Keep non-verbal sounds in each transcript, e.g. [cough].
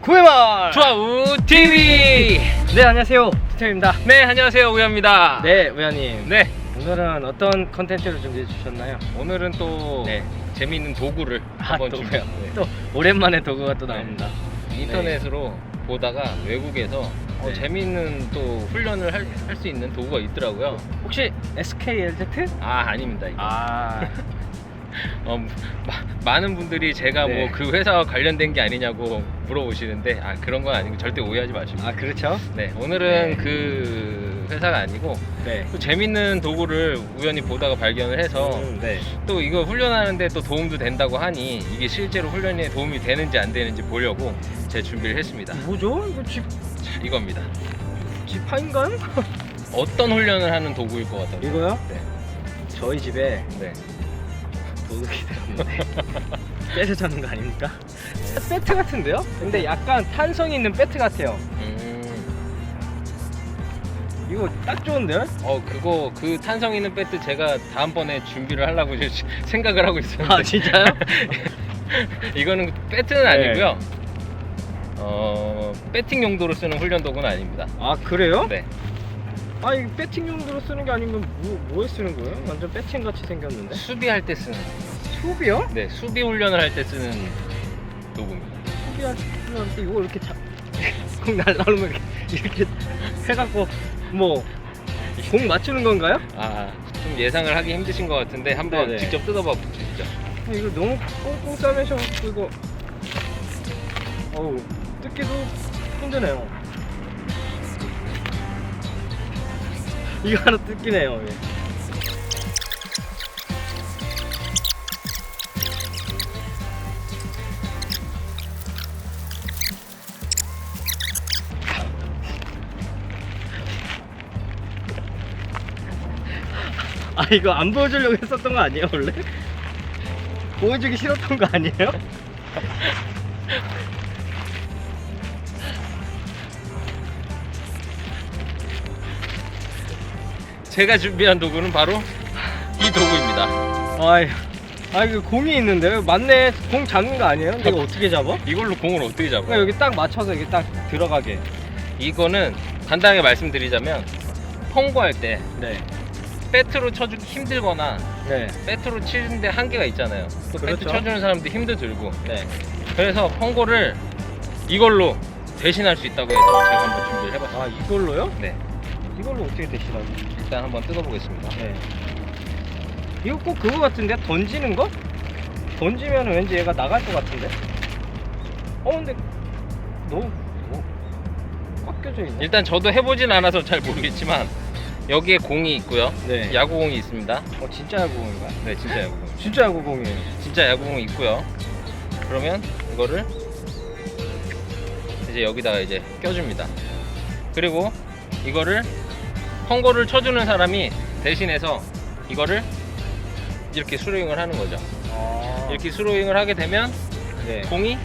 구해말 좌우 TV. 네 안녕하세요 스테입니다 네 안녕하세요 우현입니다. 네 우야님 네 오늘은 어떤 컨텐츠를 준비해 주셨나요? 오늘은 또 네. 재미있는 도구를 한번 또, 준비해요. 네. 또 오랜만에 도구가 또 나옵니다 인터넷으로 보다가 외국에서 어, 네. 재미있는 또 훈련을 할 수 있는 도구가 있더라고요. 혹시 SKLZ? 아 아닙니다. 이거. 아 [laughs] 어, 마- 많은 분들이 제가 네. 뭐그 회사와 관련된 게 아니냐고 물어보시는데 아 그런 건 아니고 절대 오해하지 마시고. 아 그렇죠 네 오늘은 네. 그 회사가 아니고 네 또 재밌는 도구를 우연히 보다가 발견을 해서 음, 네. 또 이거 훈련하는데 또 도움도 된다고 하니 이게 실제로 훈련에 도움이 되는지 안 되는지 보려고 제 준비를 했습니다. 뭐죠? 이거 집, 자, 이겁니다. 지파인가요? 어떤 훈련을 하는 도구일 것 같아요? 이거요? 네. 저희 집에 네. 도둑이 들었는데 뺏어잡는 거 아닙니까? 배트 같은데요? 근데 약간 탄성 있는 배트 같아요 음. 이거 딱 좋은데요? 어 그거 그 탄성 있는 배트 제가 다음번에 준비를 하려고 [laughs] 생각을 하고 있어요. 아 진짜요? [laughs] 이거는 배트는 네. 아니고요. 어 배팅 용도로 쓰는 훈련 도구는 아닙니다. 아 그래요? 네. 아 이거 배팅 용도로 쓰는 게 아닌 건 뭐, 뭐에 쓰는 거예요? 완전 배팅 같이 생겼는데 수비할 때 쓰는. 수비요? 네, 수비 훈련을 할 때 쓰는 도구입니다. 수비하는데 이거 이렇게 자... [laughs] 공 날라오면 이렇게, 이렇게 해갖고 뭐 공 맞추는 건가요? 아, 좀 예상을 하기 힘드신 것 같은데 한번 네네. 직접 뜯어봐 보시죠. 아, 이거 너무 꽁꽁 싸매셔 이거 어우 뜯기도 힘드네요 이거 하나 뜯기네요 예. 아 이거 안 보여주려고 했었던 거 아니에요 원래? 보여주기 싫었던 거 아니에요? 제가 준비한 도구는 바로 이 도구입니다. 아이, 아 이거 공이 있는데요? 맞네. 공 잡는 거 아니에요? 근데 이거 어떻게 잡아? 이걸로 공을 어떻게 잡아요? 그러니까 여기 딱 맞춰서 이게 딱 들어가게. 이거는 간단하게 말씀드리자면 펑고할 때 네. 배트로 쳐주기 힘들거나 네. 배트로 치는데 한계가 있잖아요. 또 배트 그렇죠. 쳐주는 사람도 힘도 들고. 네. 그래서 펑고를 이걸로 대신할 수 있다고 해서 제가 한번 준비를 해봤습니다. 아 이걸로요? 네, 이걸로 어떻게 대시라고? 일단 한번 뜯어보겠습니다. 네. 이거 꼭 그거 같은데? 던지는 거? 던지면 왠지 얘가 나갈 것 같은데? 어 근데 너무 뭐, 꽉 껴져 있네. 일단 저도 해보진 않아서 잘 모르겠지만 여기에 공이 있고요. 네. 야구공이 있습니다. 어 진짜 야구공인가? 네, 진짜 야구공. 진짜 야구공이에요. 진짜 야구공이 있고요. 그러면 이거를 이제 여기다가 이제 껴줍니다. 그리고 이거를 펑고를 쳐주는 사람이 대신해서 이거를 이렇게 스로잉을 하는 거죠. 아. 이렇게 스로잉을 하게 되면 네. 공이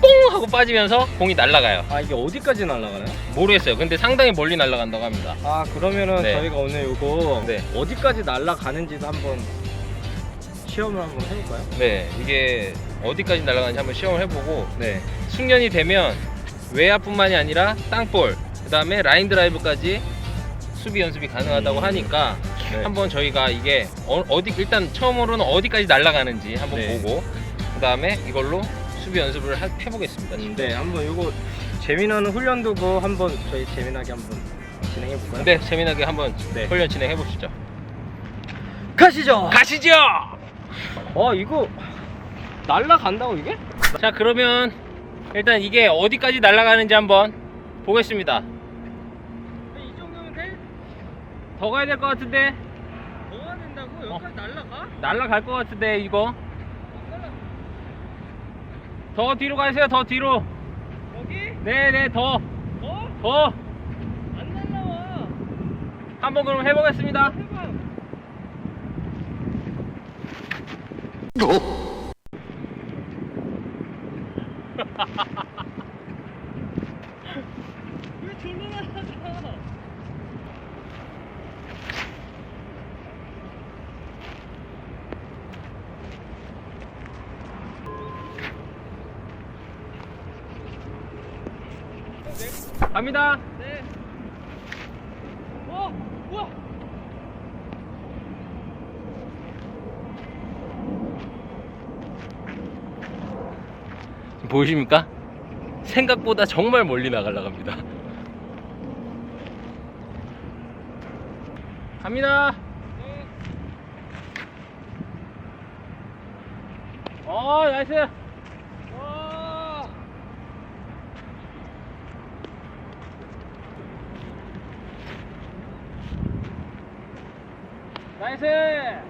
뽕 하고 빠지면서 공이 날아가요. 아 이게 어디까지 날아가나요? 모르겠어요. 근데 상당히 멀리 날아간다고 합니다. 아 그러면은 네. 저희가 오늘 요거 네. 어디까지 날아가는지도 한번 시험을 한번 해볼까요? 네, 이게 어디까지 날아가는지 한번 시험을 해보고 네. 숙련이 되면 외야뿐만이 아니라 땅볼, 그 다음에 라인 드라이브까지 수비 연습이 가능하다고 음. 하니까 네. 한번 저희가 이게 어, 디 일단 처음으로는 어디까지 날아가는지 한번 네. 보고 그 다음에 이걸로 수비 연습을 하- 해보겠습니다. 음, 네, 한번 요거 재미나는 훈련 도구 한번 저희 재미나게 한번 진행해 볼까요? 네, 재미나게 한번 네. 훈련 진행해 보시죠. 가시죠. 가시죠. 어 이거 날아간다고 이게? 자, 그러면 일단 이게 어디까지 날아가는지 한번 보겠습니다. 이 정도면 돼? 더 가야 될 것 같은데 뭐가 된다고? 여기까지 날아가? 날아갈 것 같은데 이거 더 뒤로 가세요 더 뒤로 여기? 네네 더 어? 더 안 날라와. 한번 그럼 해보겠습니다 해봐. [laughs] 왜 절로 날아가? 갑니다. 네. 어, 우와. 보이십니까? 생각보다 정말 멀리 나가려 합니다. 갑니다. 어, 나이스. 와. 나이스.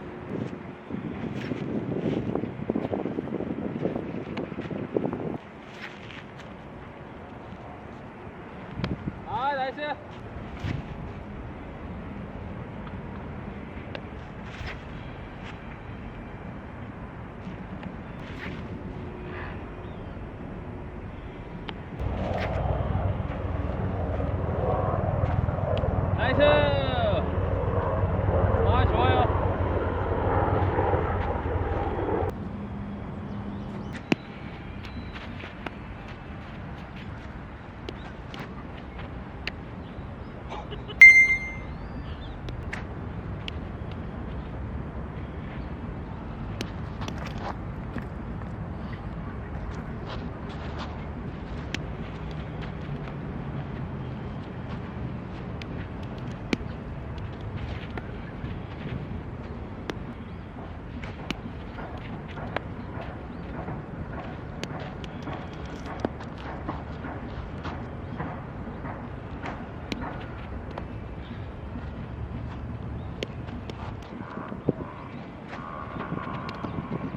아, 나이스. 나이스. 아, 좋아요.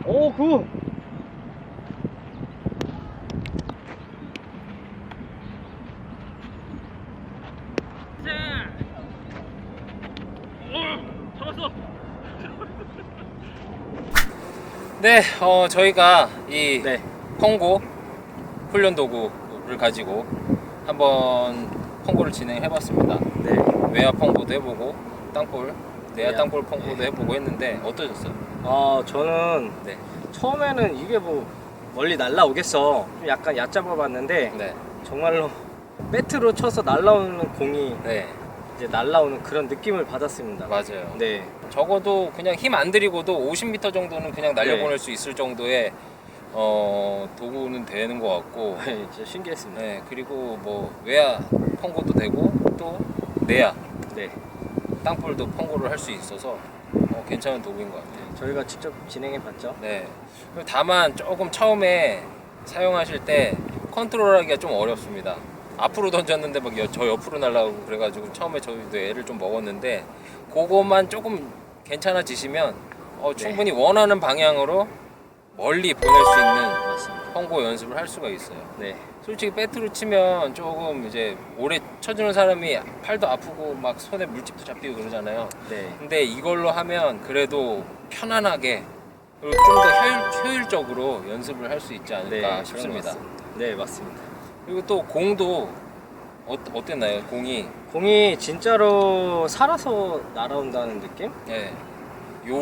오, 굿. 네, 어, 저희가 이 네. 펑고 훈련 도구를 가지고 한번 펑고를 진행해봤습니다. 네. 외야 펑고도 해보고 땅볼, 내야 내야. 땅볼 펑고도 해보고 했는데 어떠셨어요? 아, 저는 네, 처음에는 이게 뭐 멀리 날라오겠어. 좀 약간 얕잡아 봤는데 네, 정말로 배트로 쳐서 날라오는 공이 네, 이제 날라오는 그런 느낌을 받았습니다. 맞아요. 네. 적어도 그냥 힘 안 들이고도 50m 정도는 그냥 날려보낼 수 있을 정도의 어, 도구는 되는 것 같고, [laughs] 네, 진짜 신기했습니다. 네, 그리고 뭐 외야 펑고도 되고 또 내야 네. 땅볼도 펑고를 할 수 있어서 어, 괜찮은 도구인 것 같아요. 저희가 직접 진행해 봤죠. 네. 다만 조금 처음에 사용하실 때 컨트롤하기가 좀 어렵습니다. 앞으로 던졌는데 막 저 옆으로 날아가고 그래가지고 처음에 저희도 애를 좀 먹었는데 그것만 조금 괜찮아지시면 어, 충분히 원하는 방향으로 멀리 보낼 수 있는 맞습니다. 펑고 연습을 할 수가 있어요. 네. 솔직히 배트로 치면 조금 이제 오래 쳐주는 사람이 팔도 아프고 막 손에 물집도 잡히고 그러잖아요. 네. 근데 이걸로 하면 그래도 편안하게 그리고 좀 더 효율, 적으로 연습을 할 수 있지 않을까 네, 싶습니다. 네, 맞습니다. 그리고 또 공도 어, 어땠나요? 공이 공이 진짜로 살아서 날아온다는 느낌? 예, 요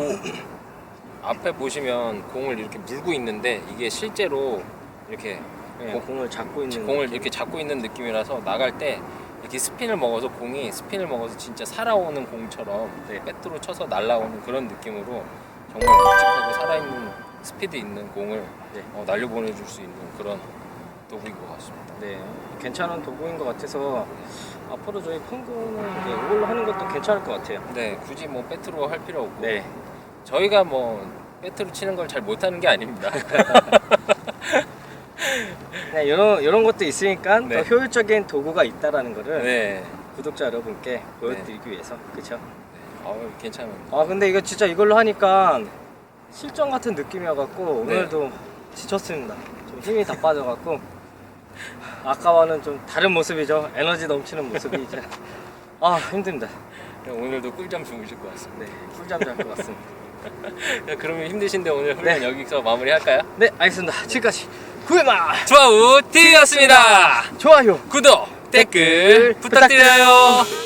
앞에 보시면 공을 이렇게 물고 있는데 이게 실제로 이렇게 네, 공- 공을 잡고 있는 공을 이렇게 잡고 있는 느낌이라서 나갈 때 이렇게 스핀을 먹어서 공이 스핀을 먹어서 진짜 살아오는 공처럼 네. 배트로 쳐서 날아오는 그런 느낌으로 정말 묵직하고 살아있는 스피드 있는 공을 네. 어, 날려보내줄 수 있는 그런 도구인 것 같습니다. 네, 괜찮은 도구인 것 같아서 앞으로 저희 펑구는 이걸로 하는 것도 괜찮을 것 같아요. 네, 굳이 뭐 배트로 할 필요 없고 네, 저희가 뭐 배트로 치는 걸 잘 못하는 게 아닙니다. [laughs] 네 이런 이런 것도 있으니까 네. 더 효율적인 도구가 있다라는 거를 네, 구독자 여러분께 보여드리기 위해서 그렇죠. 어, 괜찮은. 아 근데 이거 진짜 이걸로 하니까 실전 같은 느낌이어갖고 네. 오늘도 지쳤습니다. 좀 힘이 다 빠져갖고 [laughs] 아까와는 좀 다른 모습이죠. 에너지 넘치는 모습이 이제 아 힘듭니다. 오늘도 꿀잠 주무실 것 같습니다. 네, 꿀잠 잘 것 같습니다. [laughs] [laughs] 네, 그러면 힘드신데 오늘 훈련 네. 여기서 마무리할까요? 네, 알겠습니다. 지금까지 구해마 좌우 TV였습니다. 좋아요. 구독, 댓글 부탁드려요.